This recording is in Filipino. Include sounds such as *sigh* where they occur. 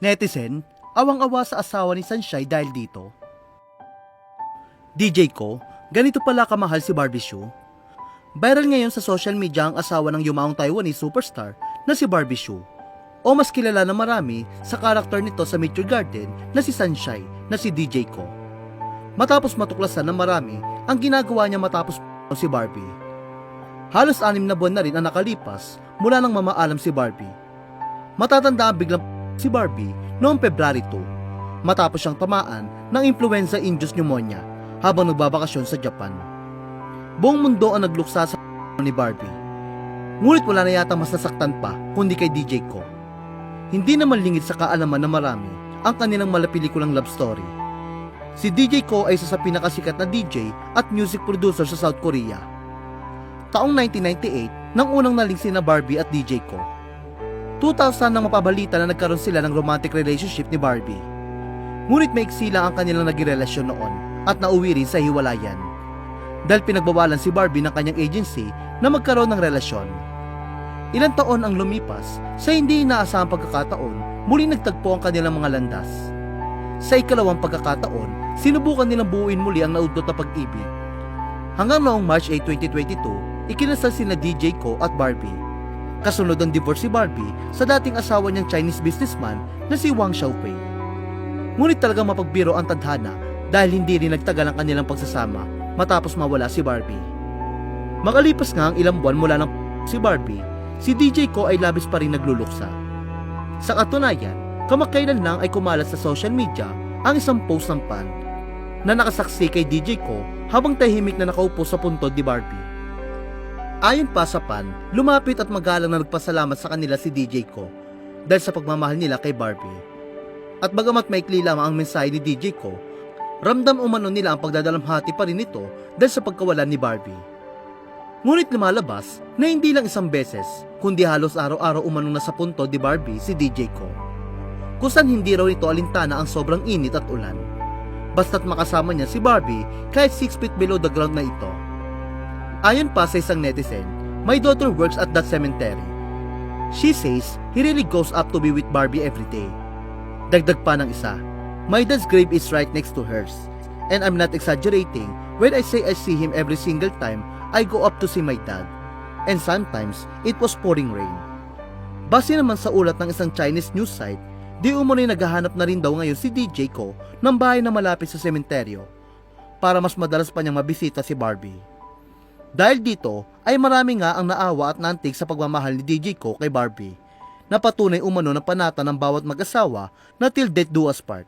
Netizen, awang-awa sa asawa ni Sunshine dahil dito. DJ ko, ganito pala kamahal si Barbie Shoe. Viral ngayon sa social media ang asawa ng yumaong Taiwanese superstar na si Barbie Shoe. O mas kilala na marami sa karakter nito sa Meteor Garden na si Sunshine na si DJ ko. Matapos matuklasan ng marami ang ginagawa niya matapos si Barbie. Halos anim na buwan na rin ang nakalipas mula nang mamaalam si Barbie. Matatanda ang biglang si Barbie noong February 2 matapos siyang tamaan ng influenza-induced pneumonia habang nagbabakasyon sa Japan. Buong mundo ang nagluksa sa *laughs* ni Barbie. Ngunit wala na yata mas nasaktan pa kundi kay DJ ko. Hindi naman lingid sa kaalaman na marami ang kanilang malapilikulang love story. Si DJ ko ay isa sa pinakasikat na DJ at music producer sa South Korea. Taong 1998 nang unang naling na Barbie at DJ ko. 2000 nang mapabalita na nagkaroon sila ng romantic relationship ni Barbie. Ngunit maiksi lang ang kanilang naging relasyon noon at nauwi rin sa hiwalayan. Dahil pinagbawalan si Barbie ng kanyang agency na magkaroon ng relasyon. Ilang taon ang lumipas sa hindi inaasahang pagkakataon muli nagtagpo ang kanilang mga landas. Sa ikalawang pagkakataon, sinubukan nilang buuin muli ang naudot na pag-ibig. Hanggang noong March 8, 2022, ikinasal sina DJ ko at Barbie. Kasunod ang divorce si Barbie sa dating asawa niyang Chinese businessman na si Wang Xiaopei. Ngunit talagang mapagbiro ang tadhana dahil hindi rin nagtagal ang kanilang pagsasama matapos mawala si Barbie. Makalipas nga ang ilang buwan mula ng si Barbie, si DJ ko ay labis pa rin nagluluksa. Sa katunayan, kamakailan lang ay kumalat sa social media ang isang post ng pan na nakasaksi kay DJ ko habang tahimik na nakaupo sa puntod ni Barbie. Ayon pa sa pan, lumapit at magalang na nagpasalamat sa kanila si DJ ko dahil sa pagmamahal nila kay Barbie. At bagamat maikli lamang ang mensahe ni DJ ko, ramdam umano nila ang pagdadalamhati pa rin nito dahil sa pagkawalan ni Barbie. Ngunit lumalabas na hindi lang isang beses, kundi halos araw-araw umanong nasa punto ni Barbie si DJ ko. Kusan hindi raw ito alintana ang sobrang init at ulan. Basta't makasama niya si Barbie kahit 6 feet below the ground na ito. Ayon pa sa isang netizen, my daughter works at that cemetery. She says he really goes up to be with Barbie every day. Dagdag pa ng isa, my dad's grave is right next to hers. And I'm not exaggerating when I say I see him every single time I go up to see my dad. And sometimes, it was pouring rain. Base naman sa ulat ng isang Chinese news site, di umano'y naghahanap na rin daw ngayon si DJ ko ng bahay na malapit sa sementeryo para mas madalas pa niyang mabisita si Barbie. Dahil dito ay marami nga ang naawa at nantig sa pagmamahal ni DJ ko kay Barbie na patunay umano ng panata ng bawat mag-asawa na till death do us part.